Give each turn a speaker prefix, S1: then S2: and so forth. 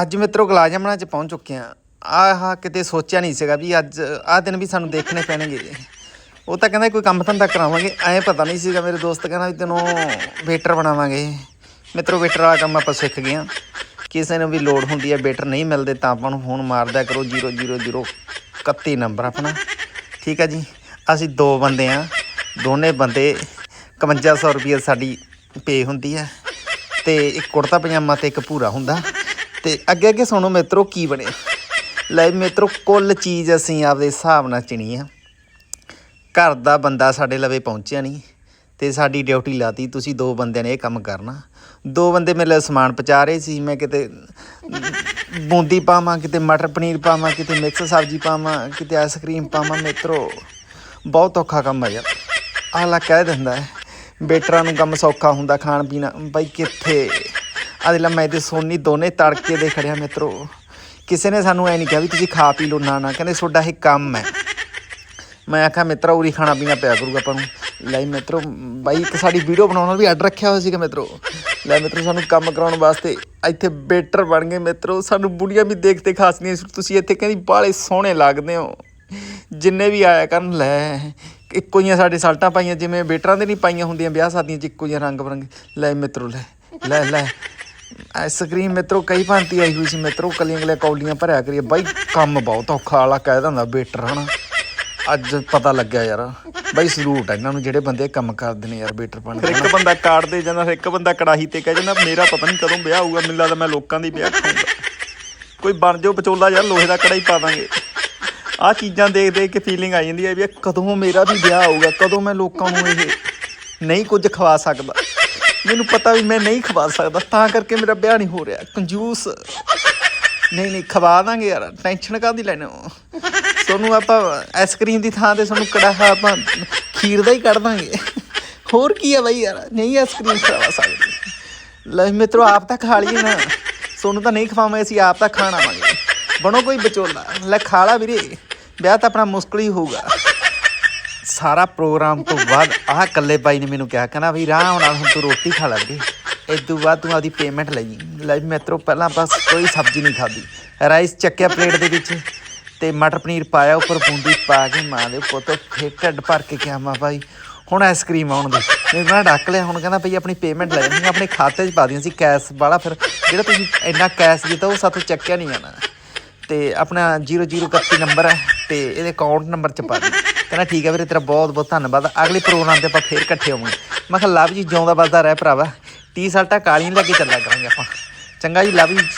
S1: ਅੱਜ ਮਿੱਤਰੋ ਗਲਾਜਮਣਾ ਚ ਪਹੁੰਚ ਚੁੱਕੇ ਆ ਆਹ ਕਿਤੇ ਸੋਚਿਆ ਨਹੀਂ ਸੀਗਾ ਵੀ ਅੱਜ, ਆਹ ਦਿਨ ਵੀ ਸਾਨੂੰ ਦੇਖਣੇ ਪੈਣਗੇ। ਉਹ ਤਾਂ ਕਹਿੰਦਾ ਕੋਈ ਕੰਮ ਧੰਦਾ ਕਰਾਵਾਂਗੇ। ਐਂ ਪਤਾ ਨਹੀਂ ਸੀਗਾ ਮੇਰੇ ਦੋਸਤ ਕਹਿੰਦਾ ਵੀ ਤੈਨੂੰ ਵੇਟਰ ਬਣਾਵਾਂਗੇ। ਮਿੱਤਰੋ ਵੇਟਰ ਵਾਲਾ ਕੰਮ ਆਪਾਂ ਸਿੱਖ ਗਏ ਆ ਕਿਸੇ ਨੂੰ ਵੀ ਲੋੜ ਹੁੰਦੀ ਹੈ ਵੇਟਰ ਨਹੀਂ ਮਿਲਦੇ ਤਾਂ ਆਪਾਂ ਨੂੰ ਫੋਨ ਮਾਰਦਿਆ ਕਰੋ 00031 ਨੰਬਰ ਆਪਣਾ। ਠੀਕ ਹੈ ਜੀ? ਅਸੀਂ ਦੋ ਬੰਦੇ ਆ ਦੋਨੇ ਬੰਦੇ 5100 ਰੁਪਏ ਸਾਡੀ ਪੇ ਹੁੰਦੀ ਹੈ ਤੇ ਇੱਕ ਕੁੜਤਾ ਪਜਾਮਾ ਤੇ ਇੱਕ ਪੂਰਾ ਹੁੰਦਾ। ਤੇ ਅੱਗੇ ਅੱਗੇ ਸੁਣੋ ਮਿੱਤਰੋ ਕੀ ਬਣਿਆ ਲੈ ਵੀ ਮਿੱਤਰੋ ਕੁੱਲ ਚੀਜ਼ ਅਸੀਂ ਆਪਦੇ ਹਿਸਾਬ ਨਾਲ ਚਿਣੀ ਆ। ਘਰ ਦਾ ਬੰਦਾ ਸਾਡੇ ਲਵੇ ਪਹੁੰਚਿਆ ਨਹੀਂ, ਤੇ ਸਾਡੀ ਡਿਊਟੀ ਲਾਤੀ, ਤੁਸੀਂ ਦੋ ਬੰਦਿਆਂ ਨੇ ਇਹ ਕੰਮ ਕਰਨਾ। ਦੋ ਬੰਦੇ ਮੇਰੇ ਲਈ ਸਮਾਨ ਪਹੁੰਚਾ ਰਹੇ ਸੀ, ਮੈਂ ਕਿਤੇ ਬੂੰਦੀ ਪਾਵਾਂ, ਕਿਤੇ ਮਟਰ ਪਨੀਰ ਪਾਵਾਂ, ਕਿਤੇ ਮਿਕਸ ਸਬਜ਼ੀ ਪਾਵਾਂ, ਕਿਤੇ ਆਈਸਕ੍ਰੀਮ ਪਾਵਾਂ, ਮਿੱਤਰੋ, ਬਹੁਤ ਔਖਾ ਕੰਮ ਹੈ ਯਾਰ। ਆਲਾ ਕਹਿ ਦਿੰਦਾ ਹੈ, ਬੇਟਰਾਂ ਨੂੰ ਕੰਮ ਸੌਖਾ ਹੁੰਦਾ ਖਾਣ ਪੀਣਾ ਬਾਈ ਕਿੱਥੇ? ਆਦੇ ਲਾ ਮੈਂ ਤੇ ਸੋਨੀ ਦੋਨੇ ਤੜਕੇ ਦੇ ਖੜਿਆ ਮਿੱਤਰੋ। ਕਿਸੇ ਨੇ ਸਾਨੂੰ ਐ ਨਹੀਂ ਕਿਹਾ ਵੀ ਤੁਸੀਂ ਖਾ ਪੀ ਲਓ ਨਾ ਨਾ। ਕਹਿੰਦੇ ਤੁਹਾਡਾ ਇਹ ਕੰਮ ਹੈ। ਮੈਂ ਆਖਿਆ, ਮਿੱਤਰਾ, ਉਰੀ ਖਾਣਾ ਪੀਣਾ ਪਿਆ ਕਰੂਗਾ ਆਪਾਂ ਨੂੰ। ਲੈ ਮਿੱਤਰੋ, ਬਾਈ ਇੱਕ ਸਾਡੀ ਵੀਡੀਓ ਬਣਾਉਣ ਨਾਲ ਵੀ ਆਰਡਰ ਰੱਖਿਆ ਹੋਇਆ ਸੀਗਾ ਮਿੱਤਰੋ। ਲੈ ਮਿੱਤਰੋ, ਸਾਨੂੰ ਕੰਮ ਕਰਾਉਣ ਵਾਸਤੇ ਇੱਥੇ ਬੇਟਰ ਬਣ ਗਏ ਮਿੱਤਰੋ। ਸਾਨੂੰ ਬੁੜੀਆਂ ਵੀ ਦੇਖਦੇ ਖਾਸ ਨਹੀਂ ਤੁਸੀਂ ਇੱਥੇ ਕਹਿੰਦੀ ਬਾਲੇ ਸੋਹਣੇ ਲੱਗਦੇ ਹੋ। ਜਿੰਨੇ ਵੀ ਆਇਆ ਕਰਨ, ਲੈ, ਇੱਕੋ ਜਿਹੀਆਂ ਸਾਡੇ ਸਾਲਟਾਂ ਪਾਈਆਂ। ਜਿਵੇਂ ਬੇਟਰਾਂ ਦੇ ਨਹੀਂ ਪਾਈਆਂ ਹੁੰਦੀਆਂ ਵਿਆਹ ਸ਼ਾਦੀਆਂ 'ਚ, ਇੱਕੋ ਜਿਹੀਆਂ ਰੰਗ ਬਰੰਗੇ ਲੈ ਮਿੱਤਰੋ, ਲੈ ਲੈ ਲੈ। ਆਈਸਕ੍ਰੀਮ ਮਿੱਤਰੋ ਕਈ ਭਾਂਤੀ ਆਈ ਹੋਈ ਸੀ ਮਿੱਤਰੋ ਕਲੀਆਂ ਕਲੀਆਂ ਕੌਲੀਆਂ ਭਰਿਆ ਕਰੀਏ। ਬਾਈ ਕੰਮ ਬਹੁਤ ਔਖਾ ਵਾਲਾ ਕਹਿ ਦਿੰਦਾ ਬੇਟਰ ਹਨਾ। ਅੱਜ ਪਤਾ ਲੱਗਿਆ ਯਾਰ ਬਾਈ ਸਲੂਟ ਇਹਨਾਂ ਨੂੰ ਜਿਹੜੇ ਬੰਦੇ ਕੰਮ ਕਰਦੇ ਨੇ ਯਾਰ ਬੇਟਰ ਬਣ ਇੱਕ ਬੰਦਾ ਕਾਰਡ ਦੇ ਜਾਂਦਾ ਇੱਕ ਬੰਦਾ ਕੜਾਹੀ ਤੇ ਕਹਿ ਜਾਂਦਾ ਮੇਰਾ ਪਤਾ ਨਹੀਂ ਕਦੋਂ ਵਿਆਹ ਹੋਊਗਾ ਮੈਨੂੰ ਲੱਗਦਾ ਮੈਂ ਲੋਕਾਂ ਦੀ ਵਿਆਹ ਖਾਊਂਗਾ। ਕੋਈ ਬਣ ਜਾਓ ਵਿਚੋਲਾ ਯਾਰ ਲੋਹੇ ਦਾ ਕੜਾਈ ਪਾ ਦਾਂਗੇ। ਆਹ ਚੀਜ਼ਾਂ ਦੇਖ ਦੇਖ ਕੇ ਫੀਲਿੰਗ ਆ ਜਾਂਦੀ ਹੈ ਵੀ ਕਦੋਂ ਮੇਰਾ ਵੀ ਵਿਆਹ ਹੋਊਗਾ ਕਦੋਂ ਮੈਂ ਲੋਕਾਂ ਨੂੰ ਇਹ ਨਹੀਂ ਕੁਝ ਖਵਾ ਸਕਦਾ। ਮੈਨੂੰ ਪਤਾ ਵੀ ਮੈਂ ਨਹੀਂ ਖਵਾ ਸਕਦਾ, ਤਾਂ ਕਰਕੇ ਮੇਰਾ ਵਿਆਹ ਨਹੀਂ ਹੋ ਰਿਹਾ। ਕੰਜੂਸ। ਨਹੀਂ ਨਹੀਂ, ਖਵਾ ਦਾਂਗੇ ਯਾਰ, ਟੈਨਸ਼ਨ ਕਾਹਦੀ ਹੋ ਤੁਹਾਨੂੰ ਆਪਾਂ ਆਈਸਕ੍ਰੀਮ ਦੀ ਥਾਂ ਤੇ ਤੁਹਾਨੂੰ ਕੜਾਹਾ ਆਪਾਂ ਖੀਰ ਦਾ ਹੀ ਕੱਢ ਦਾਂਗੇ। ਹੋਰ ਕੀ ਆ ਬਈ ਯਾਰ, ਨਹੀਂ ਆਈਸਕ੍ਰੀਮ ਖਵਾ ਸਕਦੇ। ਲੈ ਮਿੱਤਰੋ, ਆਪ ਤਾਂ ਖਾ ਲਈਏ ਨਾ। ਸੋਨੂੰ ਤਾਂ ਨਹੀਂ ਖਵਾਵਾਂਗੇ, ਅਸੀਂ ਆਪ ਤਾਂ ਖਾਣਾ ਆਵਾਂਗੇ। ਬਣੋ ਕੋਈ ਵਿਚੋਲਾ। ਲੈ ਖਾ ਲਾ ਵੀਰੇ। ਵਿਆਹ ਤਾਂ ਆਪਣਾ ਮੁਸ਼ਕਲ ਹੀ ਹੋਊਗਾ। ਸਾਰਾ ਪ੍ਰੋਗਰਾਮ ਤੋਂ ਬਾਅਦ ਆਹ ਇਕੱਲੇ ਬਾਈ ਨੇ ਮੈਨੂੰ ਕਿਹਾ, ਕਹਿੰਦਾ ਵੀ ਆਰਾਮ ਨਾਲ ਹੁਣ ਤੂੰ ਰੋਟੀ ਖਾ ਲੈ ਵੀਰੇ ਇਸ ਤੋਂ ਬਾਅਦ ਤੂੰ ਆਪਦੀ ਪੇਮੈਂਟ ਲਈ। ਲੈ ਵੀ ਪਹਿਲਾਂ ਬਸ ਕੋਈ ਸਬਜ਼ੀ ਨਹੀਂ ਖਾਦੀ ਰਾਈਸ ਚੱਕਿਆ ਪਲੇਟ ਦੇ ਵਿੱਚ ਤੇ ਮਟਰ ਪਨੀਰ ਪਾਇਆ, ਉੱਪਰ ਬੂੰਦੀ ਪਾ ਕੇ ਮਾਂ ਦੇ ਪੁੱਤ ਫੇਰ ਢੱਡ ਭਰ ਕੇ ਕਿਹਾ, ਮਾਂ ਭਾਈ ਹੁਣ ਆਈਸਕ੍ਰੀਮ ਆਉਣ ਦੀ। ਮੈਂ ਨਾ ਡੱਕ ਲਿਆ, ਹੁਣ ਕਹਿੰਦਾ ਭਈ ਆਪਣੀ ਪੇਮੈਂਟ ਲੈ ਜਾਂਦੀ ਆਪਣੇ ਖਾਤੇ 'ਚ ਪਾ ਦਿਆਂ ਸੀ ਕੈਸ਼ ਵਾਲਾ ਫਿਰ ਜਿਹੜਾ ਤੁਸੀਂ ਇੰਨਾ ਕੈਸ਼ ਦਿੱਤਾ, ਉਹ ਸਾਥੋਂ ਚੱਕਿਆ ਨਹੀਂ ਜਾਣਾ। ਤੇ ਆਪਣਾ 0031 ਨੰਬਰ ਹੈ ਤੇ ਇਹਦੇ ਅਕਾਊਂਟ ਨੰਬਰ 'ਚ ਪਾ ਦਿਓ। ਕਹਿੰਦਾ ਠੀਕ ਹੈ ਵੀਰੇ, ਤੇਰਾ ਬਹੁਤ ਬਹੁਤ ਧੰਨਵਾਦ। ਅਗਲੇ ਪ੍ਰੋਗਰਾਮ ਤੇ ਆਪਾਂ ਫੇਰ ਇਕੱਠੇ ਹੋਵਾਂਗੇ। ਮੈਂ ਕਿਹਾ ਲਵ ਜੀ, ਜਿਉਂਦਾ ਵੱਸਦਾ ਰਹਿ ਭਰਾਵਾ। ਟੀ ਸ਼ਰਟਾਂ ਕਾਲੀਆਂ ਲੈ ਕੇ ਚੱਲਿਆ ਕਰਾਂਗੇ ਆਪਾਂ। ਚੰਗਾ ਜੀ, ਲਵ ਜੀ।